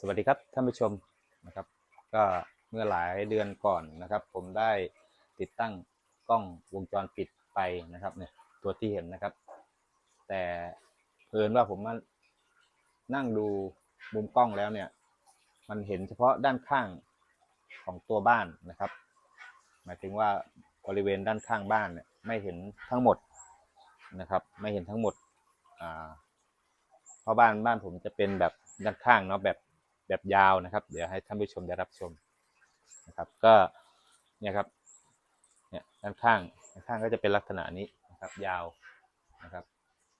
สวัสดีครับท่านผู้ชมนะครับ ก็เมื่อหลายเดือนก่อนนะครับ ผมได้ติดตั้งกล้องวงจรปิดไปนะครับเนี่ยตัวที่เห็นนะครับ แต่เพิ่นว่าผมมานั่งดูมุมกล้องแล้วเนี่ย มันเห็นเฉพาะด้านข้างของตัวบ้านนะครับ หมายถึงว่าบริเวณด้านข้างบ้านเนี่ยไม่เห็นทั้งหมดนะครับ ไม่เห็นทั้งหมดอ่าเพราะบ้านบ้านผมจะเป็นแบบด้านข้างเนาะแบบ แบบยาวนะครับ เดี๋ยวให้ท่านผู้ชมได้รับชมนะครับก็เนี่ยครับเนี่ยด้านข้างด้านข้างก็จะเป็นลักษณะนี้นะครับยาวนะครับ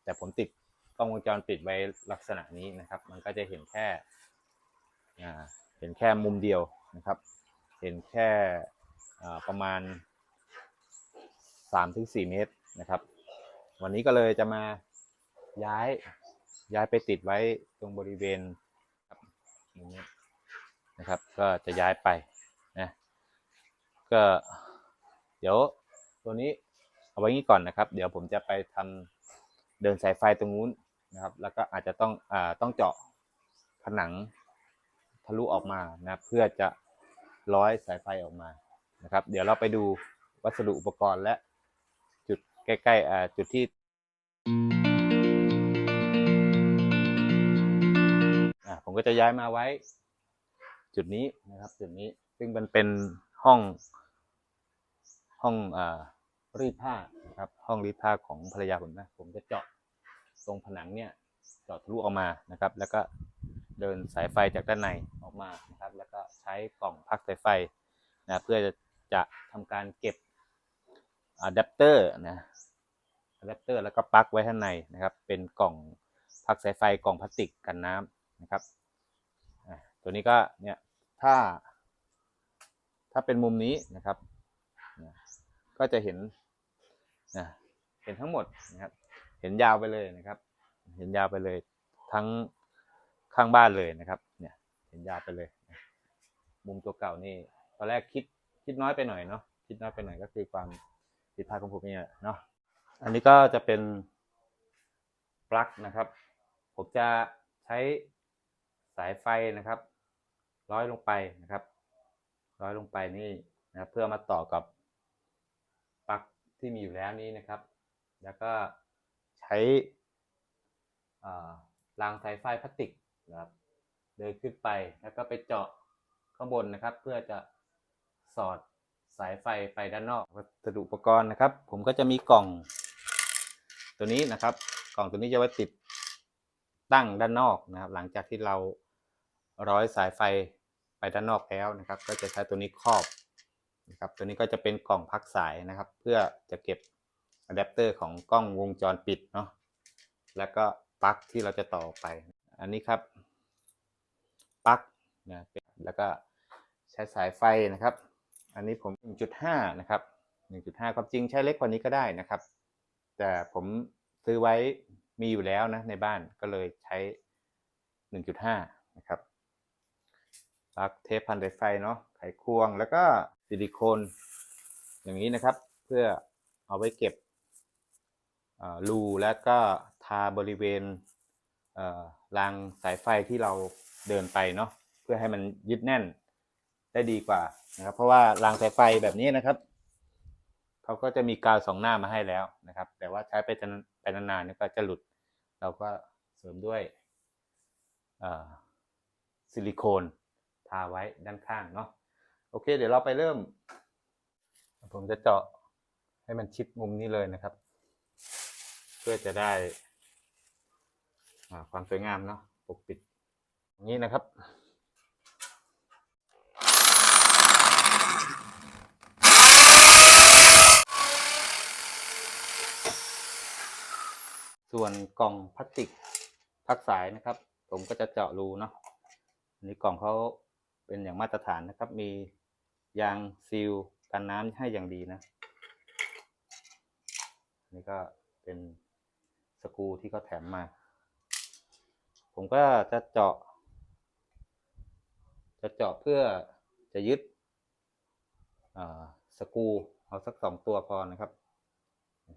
แต่ผมติดกล้องวงจรปิดไว้ลักษณะนี้นะครับ มันก็จะเห็นแค่เห็นแค่มุมเดียวนะครับ เห็นแค่ประมาณ 3-4ถึงเมตรนะครับ วันนี้ก็เลยจะมาย้ายย้ายไปติดไว้ตรงบริเวณ อย่างนี้นะครับ ก็จะย้ายไปนะก็ เดี๋ยวตัวนี้เอาไว้งี้ก่อนนะครับ เดี๋ยวผมจะไปทำเดินสายไฟตรงนู้นนะครับ แล้วก็อาจจะต้องอ่าต้องเจาะผนังทะลุออกมานะเพื่อจะร้อยสายไฟออกมานะครับ เดี๋ยวเราไปดูวัสดุอุปกรณ์และจุดใกล้ๆอ่าจุดที่ ก็จะย้ายมาไว้ จุดนี้นะครับ จุดนี้ซึ่งมันเป็นห้อง ห้องอ่ารีดผ้านะครับ ห้องรีดผ้าของภรรยาผมนะ ผมจะเจาะตรงผนังเนี่ยเจาะทะลุออกมานะครับ แล้วก็เดินสายไฟจากด้านในออกมานะครับ แล้วก็ใช้กล่องพักสายไฟนะเพื่อจะจะทำการเก็บอะแดปเตอร์นะอะแดปเตอร์แล้วก็ปลั๊กไว้ข้างในนะครับ เป็นกล่องพักสายไฟกล่องพลาสติกกันน้ำนะครับ ตัวนี้ก็เนี่ยถ้า ถ้าเป็นมุมนี้นะครับก็จะเห็นนะเห็นทั้งหมดนะครับ เห็นยาวไปเลยนะครับ เห็นยาวไปเลยทั้งข้างบ้านเลยนะครับ เนี่ย เห็นยาวไปเลย มุมตัวเก่านี่ตอนแรกคิดคิดน้อยไปหน่อยเนาะคิดน้อยไปหน่อยก็คือความผิดพลาดของผมเนี่ยเนาะอันนี้ก็จะเป็นปลั๊กนะครับ ผมจะใช้สายไฟนะครับ ร้อยลงไปนะครับ ร้อยลงไปนี่นะครับเพื่อมาต่อกับปลั๊กที่มีอยู่แล้วนี้นะครับ แล้วก็ใช้รางสายไฟพลาสติกนะครับ เดินขึ้นไปแล้วก็ไปเจาะข้างบนนะครับ เพื่อจะสอดสายไฟไปด้านนอกวัสดุอุปกรณ์นะครับ ผมก็จะมีกล่อง ตัวนี้นะครับ กล่องตัวนี้จะไว้ติดตั้งด้านนอกนะครับ หลังจากที่เรา ร้อยสายไฟไปด้านนอกแล้วนะครับ ก็จะใช้ตัวนี้ครอบนะครับ ตัวนี้ก็จะเป็นกล่องพักสายนะครับ เพื่อจะเก็บอะแดปเตอร์ของกล้องวงจรปิดเนาะแล้วก็ปลั๊กที่เราจะต่อไป อันนี้ครับปลั๊กนะแล้วก็ใช้สายไฟนะครับ อันนี้ผม 1.5 นะครับ 1.5 ความจริงใช้เล็กกว่านี้ก็ได้นะครับ แต่ผมซื้อไว้มีอยู่แล้วนะในบ้านก็เลยใช้ 1.5 นะครับ ลักเทปพันสายไฟเนาะไขควงแล้วก็ซิลิโคน อย่างนี้นะครับ เพื่อเอาไว้เก็บรูแล้วก็ทาบริเวณรางสายไฟที่เราเดินไปเนาะเพื่อให้มันยึดแน่นได้ดีกว่านะครับ เพราะว่ารางสายไฟแบบนี้นะครับเขาก็จะมีกาวสองหน้ามาให้แล้วนะครับ แต่ว่าใช้ไปจนไปนานๆนี่ก็จะหลุด เราก็เสริมด้วยซิลิโคน ทาไว้ด้านข้างเนาะโอเค เดี๋ยวเราไปเริ่ม ผมจะเจาะให้มันชิดมุมนี้เลยนะครับ เพื่อจะได้ความสวยงามเนาะปกปิดอย่างนี้นะครับส่วนกล่องพลาสติกพักสายนะครับ ผมก็จะเจาะรูเนาะอันนี้กล่องเขา เป็นอย่างมาตรฐานนะครับ มียางซีลกันน้ำให้อย่างดีนะ นี่ก็เป็นสกูที่เขาแถมมา ผมก็จะเจาะ จะเจาะเพื่อจะยึดสกูเอาสักสองตัวพอนะครับ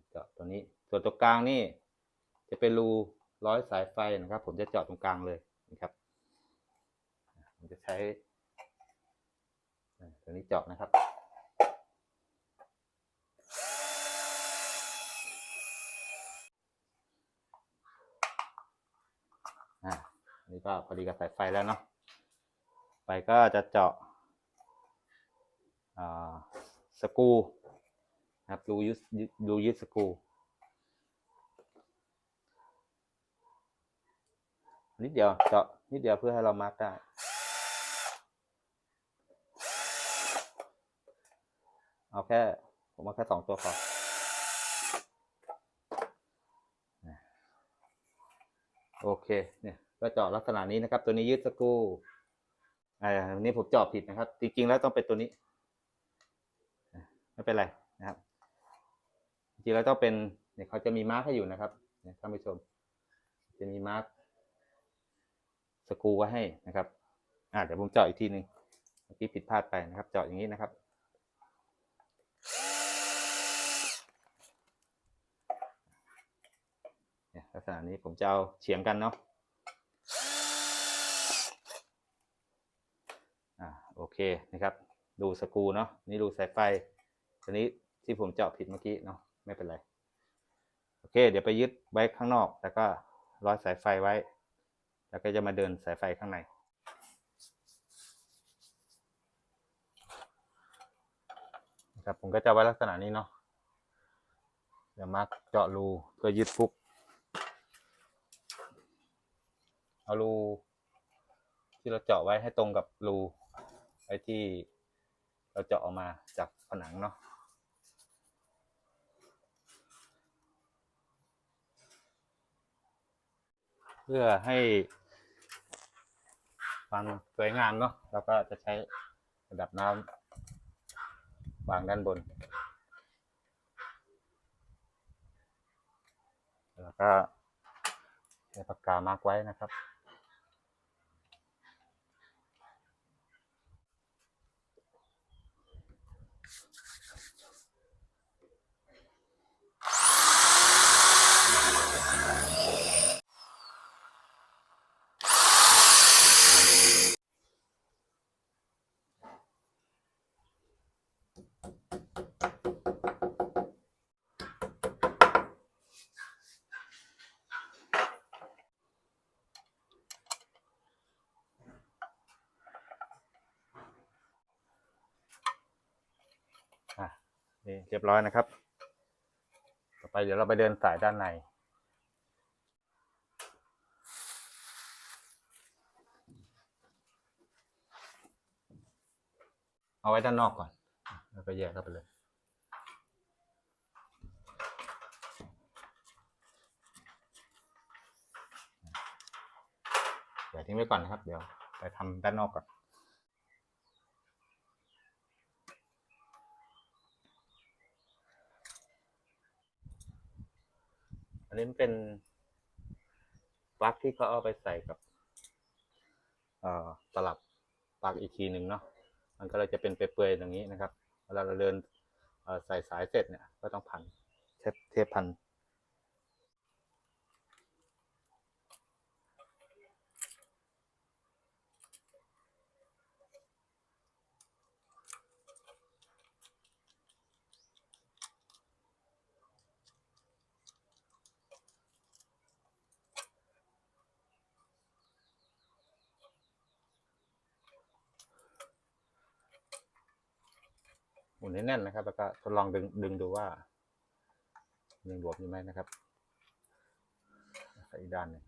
เจาะตัวนี้ส่วนตัวกลางนี่จะเป็นรูร้อยสายไฟนะครับ ผมจะเจาะตรงกลางเลยนะครับ ผมจะใช้ ตัวนี้เจาะนะครับ อ่านนี้ก็พอดีกับสายไฟแล้วเนาะไฟก็จะเจาะสกูนะครับรูยึดรูยึดสกูนิดเดียวเจาะนิดเดียวเพื่อให้เรามาร์กได้ เอาแค่ ผมเอาแค่สองตัวพอโอเคเนี่ยก็เจาะลักษณะนี้นะครับ ตัวนี้ยึดสกูอ่าอันนี้ผมเจาะผิดนะครับ จริง ๆ แล้วต้องเป็นตัวนี้ไม่เป็นไรนะครับ จริงๆแล้วต้องเป็นเนี่ยเขาจะมีมาร์กให้อยู่นะครับเนี่ยท่านผู้ชม จะมีมาร์กสกูไว้ให้นะครับ อ่าเดี๋ยวผมเจาะอีกทีหนึ่งเมื่อกี้ผิดพลาดไปนะครับ เจาะอย่างนี้นะครับ เนี่ย ลักษณะนี้ผมจะเอาเฉียงกันเนาะอ่าโอเคนะครับ ดูสกรูเนาะนี่ดูสายไฟตัวนี้ที่ผมเจาะผิดเมื่อกี้เนาะไม่เป็นไร โอเค เดี๋ยวไปยึดไว้ข้างนอก แล้วก็ร้อยสายไฟไว้ แล้วก็จะมาเดินสายไฟข้างในนะครับผมก็จะไว้ลักษณะนี้เนาะเดี๋ยวมาร์กเจาะรูเพื่อยึดปุ๊บ เอารูที่เราเจาะไว้ให้ตรงกับรูไอ้ที่เราเจาะออกมาจากผนังเนาะเพื่อให้ความสวยงามเนาะเราก็จะใช้ระดับน้ำวางด้านบน แล้วก็ใช้ปากกามาร์กไว้นะครับ อะนี่ เรียบร้อยนะครับ ต่อไปเดี๋ยวเราไปเดินสายด้านใน เอาไว้ด้านนอกก่อน แล้วก็แยกเข้าไปเลยเดี๋ยวทิ้งไว้ก่อนนะครับ เดี๋ยวไปทำด้านนอกก่อน นนี้มันเป็นปลั๊กที่เขาเอาไปใส่กับเอ่อตลับปลั๊กอีกทีหนึ่งเนาะมันก็เลยจะเป็นเปื่อยๆอย่างนี้นะครับเวลาเราเดินเอ่อใส่สายเสร็จเนี่ยก็ต้องพันเทปพัน หมุนให้แน่นนะครับ แล้วก็ทดลองดึงดึงดูว่ายังหลวมอยู่ไหมนะครับใส่อีกด้านหนึ่ง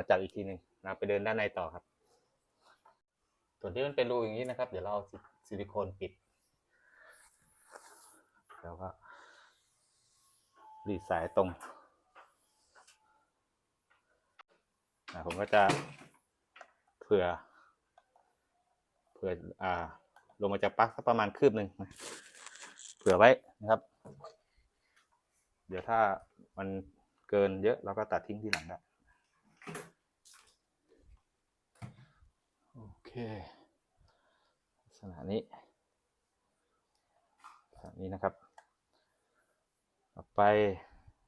มาจับอีกทีหนึ่งนะไปเดินด้านในต่อครับ ส่วนที่มันเป็นรูอย่างนี้นะครับ เดี๋ยวเราซิลิโคนปิดแล้วก็รีดสายตรงอะผมก็จะเผื่อ เผื่ออ่า ลงมาจากปลั๊กสักประมาณคืบหนึ่งนะเผื่อไว้นะครับ เดี๋ยวถ้ามันเกินเยอะเราก็ตัดทิ้งที่หลังได้โอ เคลักษณะนี้แบบนี้นะครับ ต่อไป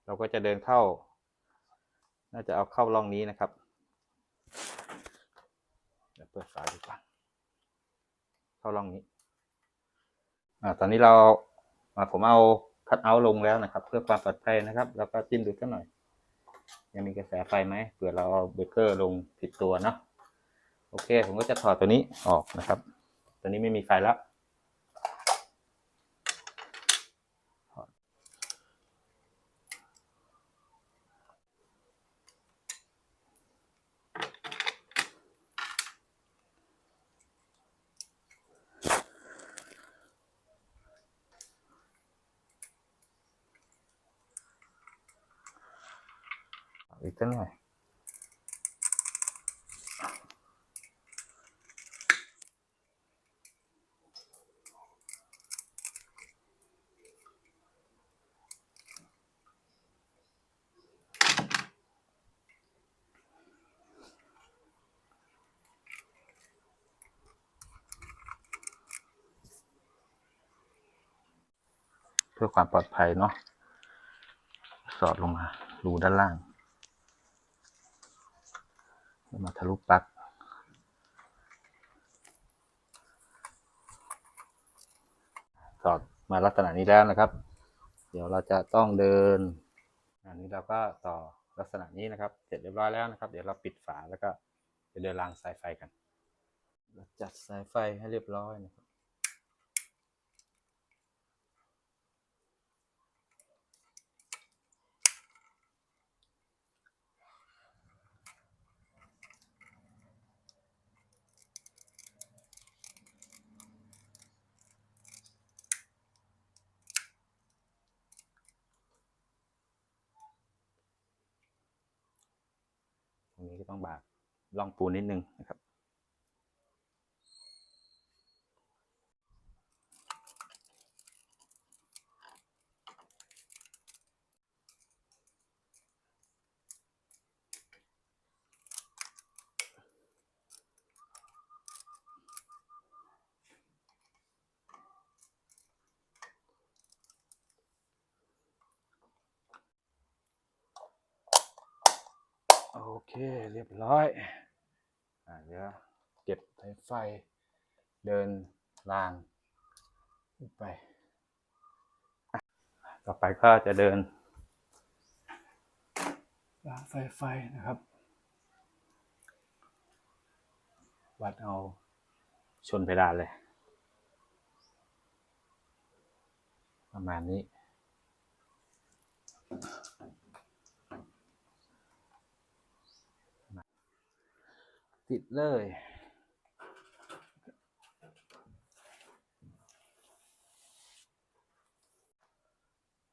เราก็จะเดินเข้า น่าจะเอาเข้าร่องนี้นะครับเดี๋ยวเปิดฝาดูก่อนเข้าร่องนี้ อ่า ตอนนี้เราอ่าผมเอาคัดเอาลงแล้วนะครับ เพื่อความปลอดภัยนะครับ แล้วก็จิ้มดูสักหน่อย ยังมีกระแสไฟไหมเผื่อเราเอาเบรกเกอร์ลงผิดตัวเนาะ โอเค ผมก็จะถอดตัวนี้ออกนะครับ ตัวนี้ไม่มีไฟแล้วอีกสักหน่อย เพื่อความปลอดภัยเนาะสอดลงมารูด้านล่างมาทะลุปลั๊กสอดมาลักษณะนี้แล้วนะครับ เดี๋ยวเราจะต้องเดิน อันนี้เราก็ต่อลักษณะนี้นะครับ เสร็จเรียบร้อยแล้วนะครับ เดี๋ยวเราปิดฝาแล้วก็จะเดินรางสายไฟกัน เราจัดสายไฟให้เรียบร้อยนะครับ ตรงนี้ก็ต้องบาก ล่องปูนิดนึงนะครับ โอเค เรียบร้อย เดี๋ยวเก็บสายไฟ เดินรางไป ต่อไปก็จะเดินรางสายไฟนะครับ วัดเอาชนเพดานเลย ประมาณนี้ ติดเลย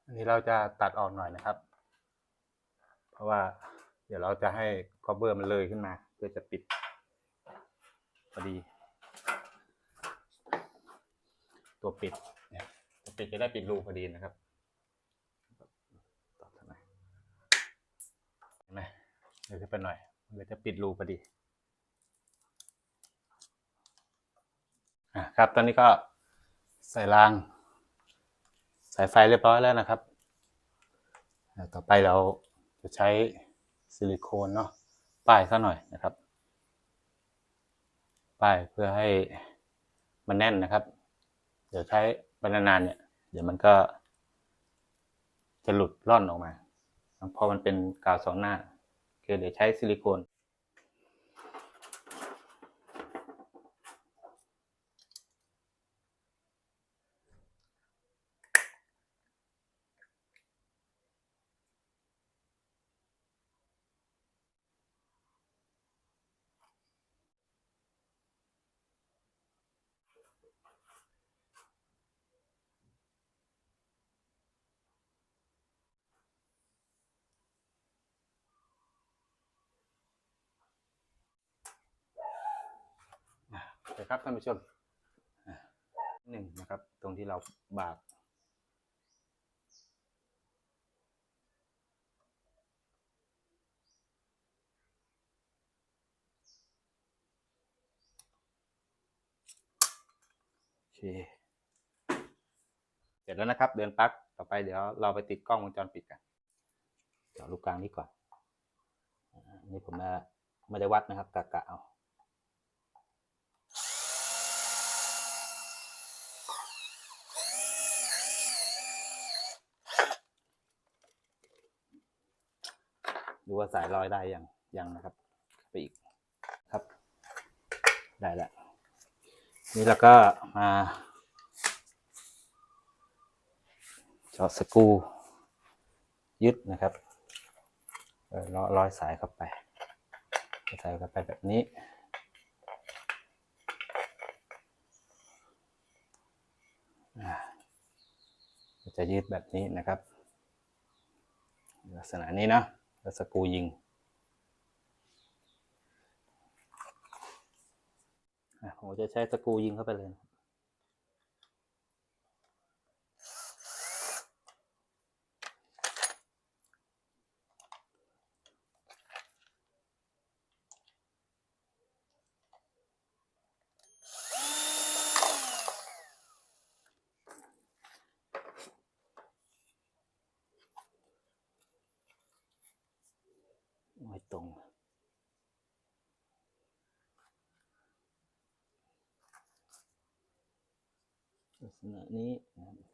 อันนี้เราจะตัดออกหน่อยนะครับ เพราะว่าเดี๋ยวเราจะให้คอเบอร์มันเลยขึ้นมาเพื่อจะปิดพอดี ตัวปิดเนี่ยตัวปิดจะได้ปิดรูพอดีนะครับต่อทางไหนเห็นไหมเดี๋ยวจะไปหน่อยมันก็จะปิดรูพอดี อะครับ ตอนนี้ก็ใส่ราง สายไฟเรียบร้อยแล้วนะครับ ต่อไปเราจะใช้ซิลิโคนเนาะป้ายซะหน่อยนะครับ ป้ายเพื่อให้มันแน่นนะครับ เดี๋ยวใช้ไปนานๆเนี่ย เดี๋ยวมันก็ จะหลุดร่อนออกมา เพราะมันเป็นกาวสองหน้าคือเดี๋ยวใช้ซิลิโคน นะครับท่านผู้ชมหนึ่งนะครับ ตรงที่เราบากโอเคเสร็จแล้วนะครับ เดินปักต่อไปเดี๋ยวเราไปติดกล้องวงจรปิดกันเดี๋ยวลูกกลางนี้ก่อนนี่ผมไม่ได้วัดนะครับกะกะเอา ดูว่าสายลอยได้ยังยังนะครับ ไปอีกครับ ได้แล้วนี่เราก็มาเจาะสกูยึดนะครับเออร้อยร้อยสายเข้าไปใส่เข้าไปแบบนี้จะยืดแบบนี้นะครับ ลักษณะนี้นะ แล้วสกูยิงผมจะใช้สกูยิงเข้าไปเลยนะไม่ตรง ลักษณะนี้นะครับ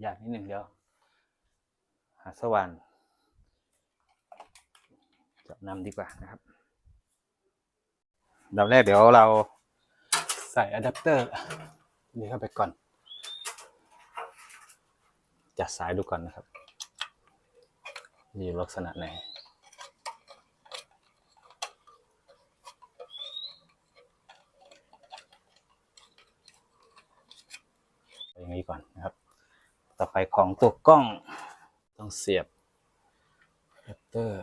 อยากนิดหนึ่งเดียว หาสว่านจาะนำดีกว่านะครับดับแรกเดี๋ยวเราใส่อะแดปเตอร์นี่เข้าไปก่อน จัดสายดูก่อนนะครับอยู่ลักษณะไหนอย่างนี้ก่อนนะครับ ต่อไปของตัวกล้องต้องเสียบอะแดปเตอร์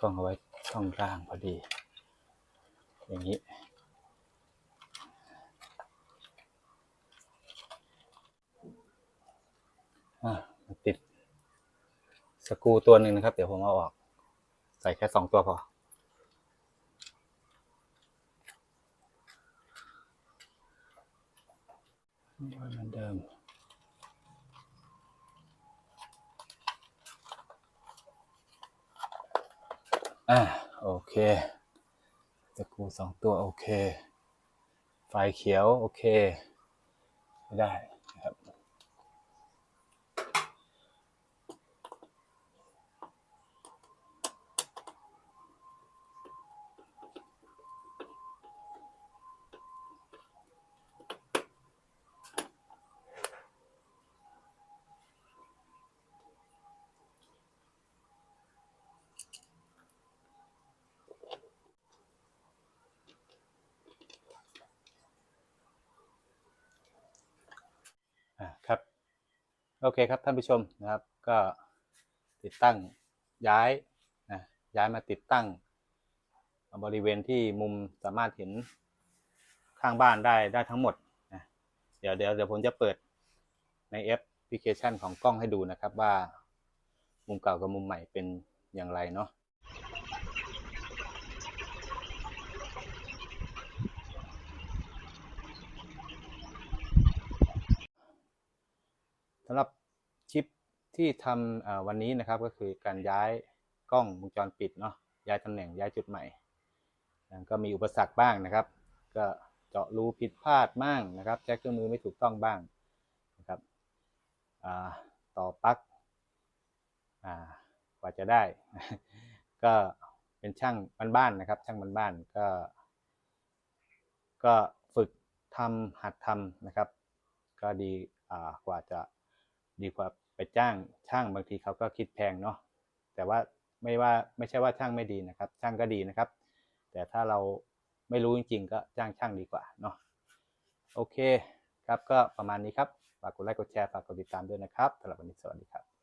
กล้องเอาไว้ช่องกลางพอดี อย่างนี้ อะมาติด สกูตัวหนึ่งนะครับ เดี๋ยวผมเอาออก ใส่แค่สองตัวพอ เหมือนเดิมอ่าโอเคสกูสองตัว โอเค ไฟเขียว โอเคไม่ได้นะครับ อ่าครับ โอเคครับท่านผู้ชมนะครับก็ติดตั้งย้ายนะย้ายมาติดตั้ง บริเวณที่มุมสามารถเห็นข้างบ้านได้ได้ทั้งหมดนะเดี๋ยวเดี๋ยวเดี๋ยวผมจะเปิดในแอปพลิเคชันของกล้องให้ดูนะครับว่า มุมเก่ากับมุมใหม่เป็นอย่างไรเนาะสำหรับ ที่ทำวันนี้นะครับก็คือการย้ายกล้องวงจรปิดเนาะย้ายตำแหน่งย้ายจุดใหม่ ก็มีอุปสรรคบ้างนะครับ ก็เจาะรูผิดพลาดบ้างนะครับใช้เครื่องมือไม่ถูกต้องบ้างนะครับต่อปลั๊กกว่าจะได้ ก็เป็นช่างบ้านๆนะครับ ช่างบ้านๆก็ ก็ฝึกทำหัดทำนะครับ ก็ดีกว่าจะดีกว่า ไปจ้างช่างบางทีเขาก็คิดแพงเนาะแต่ว่าไม่ว่าไม่ใช่ว่าช่างไม่ดีนะครับ ช่างก็ดีนะครับ แต่ถ้าเราไม่รู้จริงๆ ก็จ้างช่างดีกว่าเนาะโอเคครับก็ประมาณนี้ครับฝากกดไลค์กดแชร์ฝากกดติดตามด้วยนะครับสำหรับวันนี้สวัสดีครับ